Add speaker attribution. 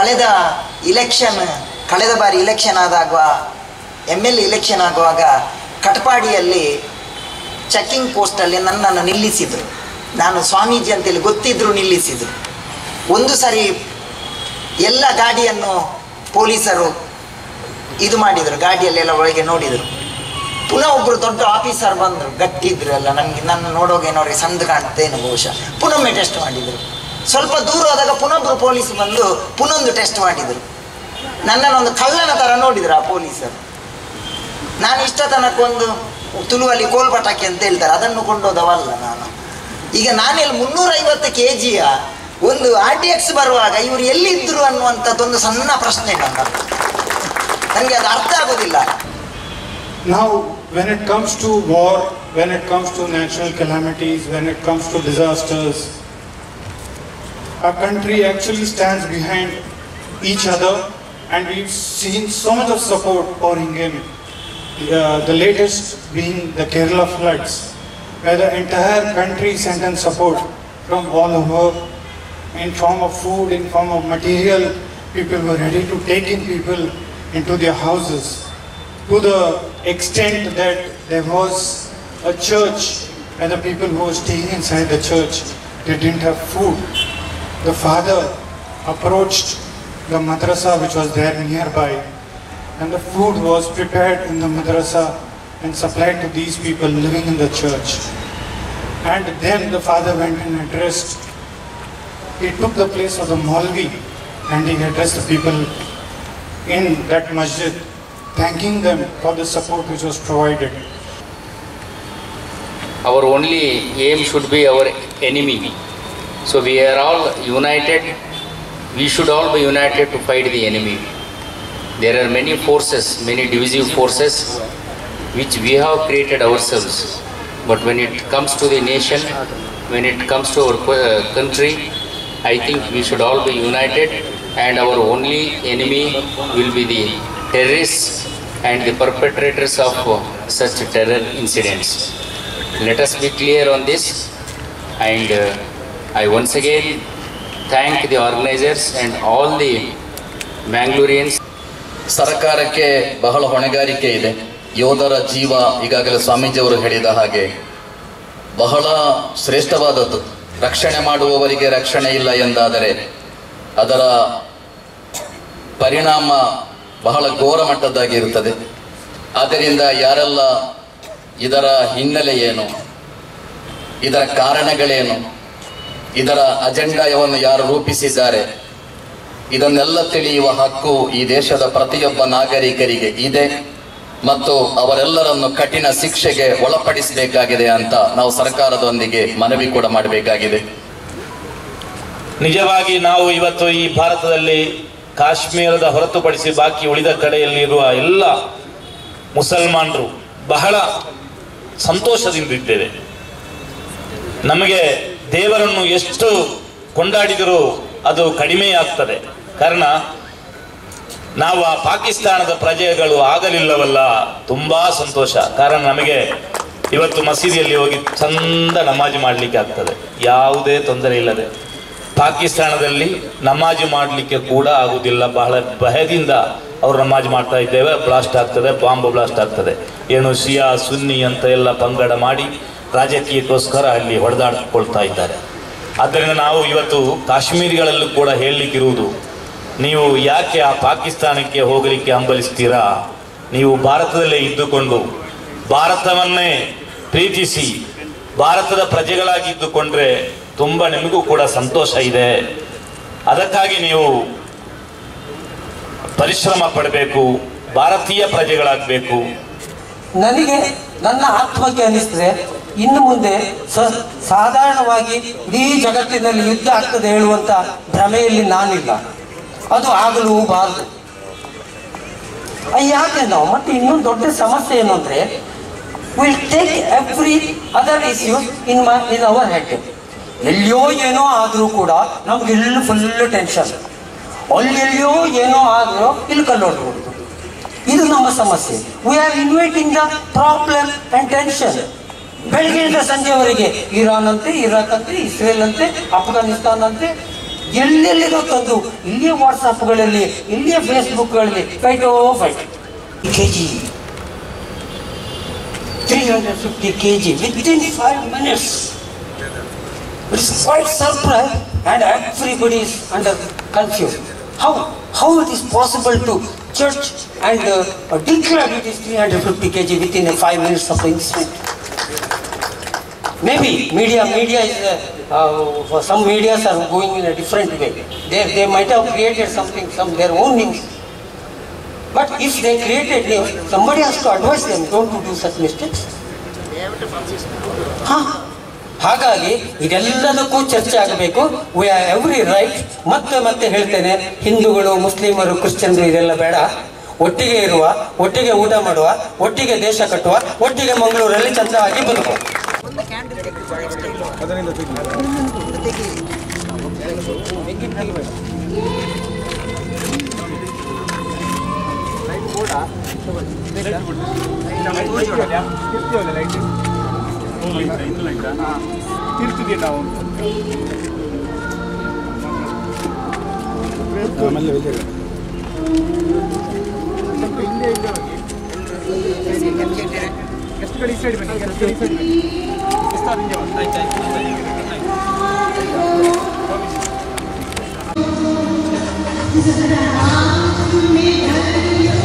Speaker 1: ಕಳೆದ ಇಲೆಕ್ಷನ್ ಕಳೆದ ಬಾರಿ ಇಲೆಕ್ಷನ್ ಆದಾಗ ಎಂ ಎಲ್ ಇಲೆಕ್ಷನ್ ಆಗುವಾಗ ಕಟಪಾಡಿಯಲ್ಲಿ ಚೆಕ್ಕಿಂಗ್ ಪೋಸ್ಟಲ್ಲಿ ನನ್ನನ್ನು ನಿಲ್ಲಿಸಿದರು. ನಾನು ಸ್ವಾಮೀಜಿ ಅಂತೇಳಿ ಗೊತ್ತಿದ್ದರೂ ನಿಲ್ಲಿಸಿದರು. ಒಂದು ಸರಿ ಎಲ್ಲ ಗಾಡಿಯನ್ನು ಪೊಲೀಸರು ಇದು ಮಾಡಿದರು, ಗಾಡಿಯಲ್ಲೆಲ್ಲ ಒಳಗೆ ನೋಡಿದರು. ಪುನಃ ಒಬ್ಬರು ದೊಡ್ಡ ಆಫೀಸರ್ ಬಂದರು, ಗಟ್ಟಿದ್ರು ಅಲ್ಲ ನನಗೆ, ನನ್ನ ನೋಡೋಗೇನೋರಿಗೆ ಸಂದು ಕಾಣುತ್ತೇನು ಬಹುಶಃ. ಪುನಃ ಟೆಸ್ಟ್ ಮಾಡಿದರು. ಸ್ವಲ್ಪ ದೂರ ಹೋದಾಗ ಪುನೊಬ್ಬರು ಪೊಲೀಸ್ ಬಂದು ಪುನೊಂದು ಟೆಸ್ಟ್ ಮಾಡಿದರು. ನನ್ನನ್ನು ಒಂದು ಕಳ್ಳನ ಥರ ನೋಡಿದರು ಆ ಪೊಲೀಸರು. ನಾನು ಇಷ್ಟ ತನಕೊಂದು ತುಳುವಲ್ಲಿ ಕೋಲ್ ಪಟಾಕಿ ಅಂತ ಹೇಳ್ತಾರೆ. ಅದನ್ನು ಕೊಂಡೋದವಲ್ಲ ನಾನು. ಈಗ ನಾನೆಲ್ಲಿ ಮುನ್ನೂರೈವತ್ತು ಕೆ ಜಿಯ ಒಂದು ಆರ್ ಟಿ ಎಕ್ಸ್ ಬರುವಾಗ ಇವರು ಎಲ್ಲಿದ್ದರು ಅನ್ನುವಂಥದ್ದೊಂದು ಸಣ್ಣ ಪ್ರಶ್ನೆ ನನಗೆ ಅದು ಅರ್ಥ ಆಗೋದಿಲ್ಲ.
Speaker 2: ನಾವು when it comes to war when it comes to natural calamities when it comes to disasters, our country actually stands behind each other and we've seen so much of support pouring in. Uh, the latest being the Kerala floods, where the entire country sent in support from all over in form of food, in form of material. People were ready to take in people into their houses to the extent that there was a church and the people who were staying inside the church, they didn't have food. The father approached the madrasa which was there nearby and the food was prepared in the madrasa and supplied to these people living in the church. And then the father went and addressed, he took the place of the Maulvi and he addressed the people in that masjid, thanking them for the support which was provided.
Speaker 3: our only aim should be our enemy. So we are all united. We should all be united to fight the enemy. There are many forces, many divisive forces, which we have created ourselves. But when it comes to the nation, when it comes to our uh, country, I think we should all be united, and our only enemy will be the terrorists and the perpetrators of uh, such terror incidents. Let us be clear on this, and uh, I once again thank the organizers and all the Mangaloreans
Speaker 4: ಸರ್ಕಾರಕ್ಕೆ ಬಹಳ ಹೊಣೆಗಾರಿಕೆ ಇದೆ. ಯೋಧರ ಜೀವ ಈಗಾಗಲೇ ಸ್ವಾಮೀಜಿಯವರು ಹೇಳಿದ ಹಾಗೆ ಬಹಳ ಶ್ರೇಷ್ಠವಾದದ್ದು. ರಕ್ಷಣೆ ಮಾಡುವವರಿಗೆ ರಕ್ಷಣೆ ಇಲ್ಲ ಎಂದಾದರೆ ಅದರ ಪರಿಣಾಮ ಬಹಳ ಘೋರ ಮಟ್ಟದ್ದಾಗಿರುತ್ತದೆ ಆದ್ದರಿಂದ ಯಾರೆಲ್ಲ ಇದರ ಹಿನ್ನೆಲೆ ಏನು, ಇದರ ಕಾರಣಗಳೇನು ಇದರ ಅಜೆಂಡಾವನ್ನು ಯಾರು ರೂಪಿಸಿದ್ದಾರೆ? ಇದನ್ನೆಲ್ಲ ತಿಳಿಯುವ ಹಕ್ಕು ಈ ದೇಶದ ಪ್ರತಿಯೊಬ್ಬ ನಾಗರಿಕರಿಗೆ ಇದೆ ಮತ್ತು ಅವರೆಲ್ಲರನ್ನು ಕಠಿಣ ಶಿಕ್ಷೆಗೆ ಒಳಪಡಿಸಬೇಕಾಗಿದೆ ಅಂತ ನಾವು ಸರ್ಕಾರದೊಂದಿಗೆ ಮನವಿ ಕೂಡ ಮಾಡಬೇಕಾಗಿದೆ.
Speaker 5: ನಿಜವಾಗಿ ನಾವು ಇವತ್ತು ಈ ಭಾರತದಲ್ಲಿ ಕಾಶ್ಮೀರದ ಹೊರತುಪಡಿಸಿ ಬಾಕಿ ಉಳಿದ ಕಡೆಯಲ್ಲಿರುವ ಎಲ್ಲ ಮುಸಲ್ಮಾನರು ಬಹಳ ಸಂತೋಷದಿಂದಿದ್ದೇವೆ ನಮಗೆ ದೇವರನ್ನು ಎಷ್ಟು ಕೊಂಡಾಡಿದರೂ ಅದು ಕಡಿಮೆಯಾಗ್ತದೆ. ಕಾರಣ, ನಾವು ಆ ಪಾಕಿಸ್ತಾನದ ಪ್ರಜೆಗಳು ಆಗಲಿಲ್ಲವಲ್ಲ, ತುಂಬಾ ಸಂತೋಷ. ಕಾರಣ, ನಮಗೆ ಇವತ್ತು ಮಸೀದಿಯಲ್ಲಿ ಹೋಗಿ ಚಂದ ನಮಾಜ್ ಮಾಡಲಿಕ್ಕೆ ಆಗ್ತದೆ. ಯಾವುದೇ ತೊಂದರೆ ಇಲ್ಲದೆ. ಪಾಕಿಸ್ತಾನದಲ್ಲಿ ನಮಾಜ್ ಮಾಡಲಿಕ್ಕೆ ಕೂಡ ಆಗುವುದಿಲ್ಲ ಬಹಳ ಭಯದಿಂದ ಅವರು ನಮಾಜ್ ಮಾಡ್ತಾ ಇದ್ದೇವೆ. ಬ್ಲಾಸ್ಟ್ ಆಗ್ತದೆ, ಬಾಂಬ್ ಬ್ಲಾಸ್ಟ್ ಆಗ್ತದೆ. ಏನು ಶಿಯಾ, ಸುನ್ನಿ ಅಂತ ಎಲ್ಲ ಪಂಗಡ ಮಾಡಿ ರಾಜಕೀಯಕ್ಕೋಸ್ಕರ ಅಲ್ಲಿ ಹೊಡೆದಾಡಿಕೊಳ್ತಾ ಇದ್ದಾರೆ. ಆದ್ದರಿಂದ ನಾವು ಇವತ್ತು ಕಾಶ್ಮೀರಿಗಳಲ್ಲೂ ಕೂಡ ಹೇಳಲಿಕ್ಕಿರುವುದು, ನೀವು ಯಾಕೆ ಆ ಪಾಕಿಸ್ತಾನಕ್ಕೆ ಹೋಗಲಿಕ್ಕೆ ಹಂಬಲಿಸ್ತೀರಾ? ನೀವು ಭಾರತದಲ್ಲೇ ಇದ್ದುಕೊಂಡು, ಭಾರತವನ್ನೇ ಪ್ರೀತಿಸಿ, ಭಾರತದ ಪ್ರಜೆಗಳಾಗಿದ್ದುಕೊಂಡ್ರೆ ತುಂಬ ನಿಮಗೂ ಕೂಡ ಸಂತೋಷ ಇದೆ. ಅದಕ್ಕಾಗಿ ನೀವು ಪರಿಶ್ರಮ ಪಡಬೇಕು, ಭಾರತೀಯ ಪ್ರಜೆಗಳಾಗಬೇಕು.
Speaker 6: ನನಗೆ ನನ್ನ ಆತ್ಮಕ್ಕೆ ಅನಿಸ್ತದೆ ಇನ್ನು ಮುಂದೆ ಸಾಧಾರಣವಾಗಿ ಇಡೀ ಜಗತ್ತಿನಲ್ಲಿ ಯುದ್ಧ ಆಗ್ತದೆ ಹೇಳುವಂತ ಭ್ರಮೆಯಲ್ಲಿ ನಾನಿಲ್ಲ. ಅದು ಆಗಲೂಬಾರದು ಯಾಕೆ ನಾವು? ಮತ್ತೆ ಇನ್ನೊಂದು ದೊಡ್ಡ ಸಮಸ್ಯೆ ಏನು ಅಂದ್ರೆ will take every other issues in my in our head ಎಲ್ಲಿಯೋ ಏನೋ ಆದರೂ ಕೂಡ ನಮ್ಗೆ ಇಲ್ಲಿ ಫುಲ್ ಟೆನ್ಷನ್ ಅಲ್ಲೆಲ್ಲಿಯೋ ಏನೋ ಆದರೂ ಇಲ್ಲಿ ಕಲ್ಲೊಡ್ಬೋದು. ಇದು ನಮ್ಮ ಸಮಸ್ಯೆ. We are inviting the problem and tension ಬೆಳಗಿನಿಂದ ಸಂಜೆವರೆಗೆ ಇರಾನ್ ಅಂತೆ ಇರಾಕ್ ಅಂತೆ ಇಸ್ರೇಲ್ ಅಂತೆ ಅಫ್ಘಾನಿಸ್ತಾನ್ ಅಂತೆ ಎಲ್ಲೆಲ್ಲಿರೋ ತಂದು, ಇಲ್ಲಿಯ ವಾಟ್ಸಪ್ಗಳಲ್ಲಿ, ಇಲ್ಲಿಯ ಫೇಸ್ಬುಕ್ಗಳಲ್ಲಿ fight fight K G three hundred fifty K G with in five minutes it's quite surprise and everybody is under confuse how how it is possible to church and declare it is three hundred fifty K G with in five minutes of Maybe media, media is, uh, uh, some medias are going in a different way. They, they might have created something, some their own news. But if they created news, somebody has to advise them, don't do such mistakes. ಹಾ ಹಾಗಾಗಿ ಇದೆಲ್ಲದಕ್ಕೂ ಚರ್ಚೆ ಆಗಬೇಕು we are every right ಮತ್ತೆ ಮತ್ತೆ ಹೇಳ್ತೇನೆ ಹಿಂದೂಗಳು ಮುಸ್ಲಿಮರು ಕ್ರಿಶ್ಚಿಯನ್ರು ಇದೆಲ್ಲ ಬೇಡ ಒಟ್ಟಿಗೆ ಇರುವ ಒಟ್ಟಿಗೆ ಊಟ ಮಾಡುವ ಒಟ್ಟಿಗೆ ದೇಶ ಕಟ್ಟುವ ಒಟ್ಟಿಗೆ ಮಂಗಳೂರಲ್ಲಿ ಚಂದವಾಗಿ ಬದುಕುವ
Speaker 7: ಅದರಿಂದ ತಿರ್ತಿದ್ಯ ನಾವು ಆಮೇಲೆ
Speaker 1: ಇಲ್ಲೇ ಇಲ್ಲ ಎಷ್ಟು ಕಡೆ ಈ ಸೈಡ್ ಬನ್ನಿ ಎಷ್ಟು ಕಡೆ ಈ ಸೈಡ್ ಬನ್ನಿ Thank you.